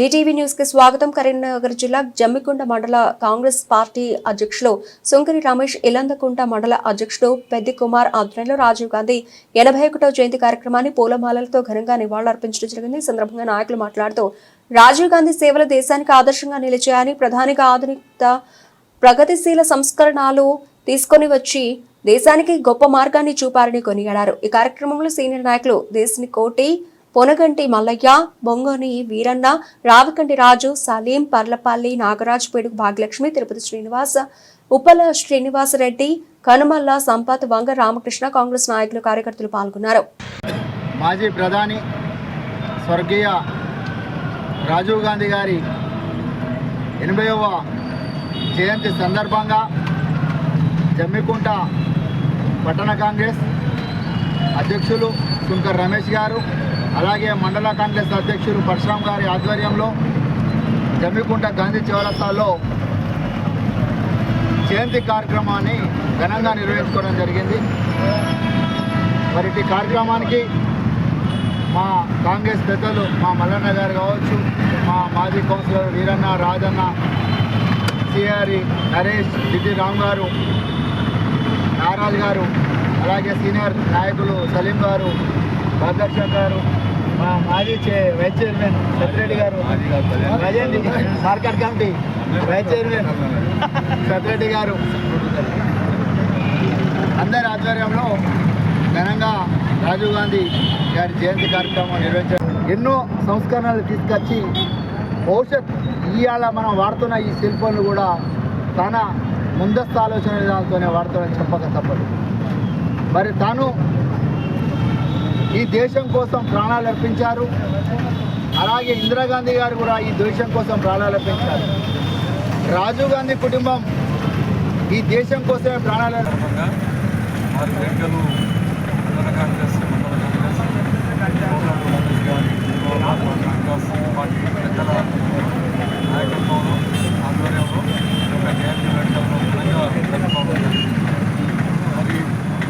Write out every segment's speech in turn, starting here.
Zee TV న్యూస్కి స్వాగతం. కరీంనగర్ జిల్లా జమ్మికుంట మండల కాంగ్రెస్ పార్టీ అధ్యక్షులు సుంకరి రమేష్ ఇలందకుంట మండల అధ్యక్షుడు పెద్ది కుమార్ ఆధ్వర్యంలో రాజీవ్ గాంధీ ఎనభై ఒకటో జయంతి కార్యక్రమాన్ని పూలమాలలతో ఘనంగా నివాళులర్పించడం జరిగింది. ఈ సందర్భంగా నాయకులు మాట్లాడుతూ రాజీవ్ గాంధీ సేవలు దేశానికి ఆదర్శంగా నిలిచాయని ప్రధానిగా ఆధునిక ప్రగతిశీల సంస్కరణలు తీసుకొని వచ్చి దేశానికి గొప్ప మార్గాన్ని చూపారని కొనియాడారు. ఈ కార్యక్రమంలో సీనియర్ నాయకులు దేశని కోటి పొనగంటి మల్లయ్య బొంగోని వీరన్న రావికంటి రాజు సలీం పర్లపల్లి నాగరాజ్ పేడుకు భాగ్యలక్ష్మి తిరుపతి శ్రీనివాస్ ఉప్పల శ్రీనివాసరెడ్డి కనుమల్ల సంపత్ వంగ రామకృష్ణ కాంగ్రెస్ నాయకులు కార్యకర్తలు పాల్గొన్నారు. మాజీ ప్రధాని స్వర్గీయ రాజీవ్ గాంధీ గారి ఎనభైవ జయంతి సందర్భంగా జమ్మికుంట పట్టణ కాంగ్రెస్ అధ్యక్షులు శుంకర్ రమేష్ గారు అలాగే మండల కాంగ్రెస్ అధ్యక్షులు పరశురామ్ గారి ఆధ్వర్యంలో జమ్మికుంట గాంధీ చౌరస్తాలో జయంతి కార్యక్రమాన్ని ఘనంగా నిర్వహించుకోవడం జరిగింది. మరి ఈ కార్యక్రమానికి మా కాంగ్రెస్ పెద్దలు మా మల్లన్న గారు కావచ్చు మా మాజీ councillor Veeranna Rajanna C R Naresh దిటి Ram గారు నారాజ్ గారు అలాగే సీనియర్ నాయకులు సలీం గారు భద్రక్షణ్ గారు మా మాజీ చే వైస్ చైర్మన్ సత్యరెడ్డి గారు. Rajendra market committee vice chairman Satyareddy గారు. అందరి ఆధ్వర్యంలో ఘనంగా రాజీవ్ గాంధీ గారి జయంతి కార్యక్రమం నిర్వహించారు. ఎన్నో సంస్కరణలు తీసుకొచ్చి భవిష్యత్ ఇవాళ మనం వాడుతున్న ఈ సెల్ ఫోన్లు కూడా తన ముందస్తు ఆలోచన విధానాలతోనే వాడుతానని చెప్పక తప్పదు. మరి తాను ఈ దేశం కోసం ప్రాణాలు అర్పించారు. అలాగే ఇందిరాగాంధీ గారు కూడా ఈ దేశం కోసం ప్రాణాలు అర్పించారు. రాజీవ్ గాంధీ కుటుంబం ఈ దేశం కోసమే ప్రాణాలు ఆధ్వర్యంలో మరి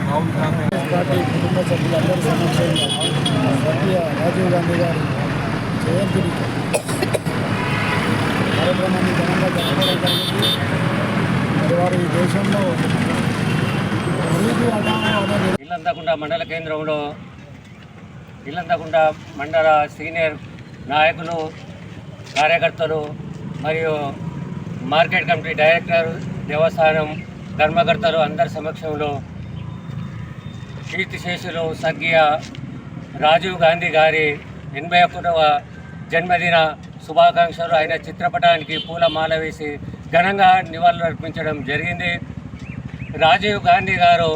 రాహుల్ గాంధీ పార్టీ కుటుంబ సభ్యులందరి సమక్షంలో స్వర్గీయ రాజీవ్ గాంధీ గారి జయంతిని కార్యక్రమాన్ని ఘనంగా జరపడం జరిగింది. మరి వారు ఈ దేశంలో ఇల్లంతకుండా మండల కేంద్రంలో ఇల్లంతకుండా మండల సీనియర్ నాయకులు కార్యకర్తలు మరియు మార్కెట్ కమిటీ డైరెక్టర్ దేవస్థానం ధర్మకర్తలు అందరి సమక్షంలో కీర్తిశేషులు స్వర్గీయ రాజీవ్ గాంధీ గారి ఎనభై ఒకటవ జన్మదిన శుభాకాంక్షలు. ఆయన చిత్రపటానికి పూలమాల వేసి ఘనంగా నివాళులు అర్పించడం జరిగింది. రాజీవ్ గాంధీ గారు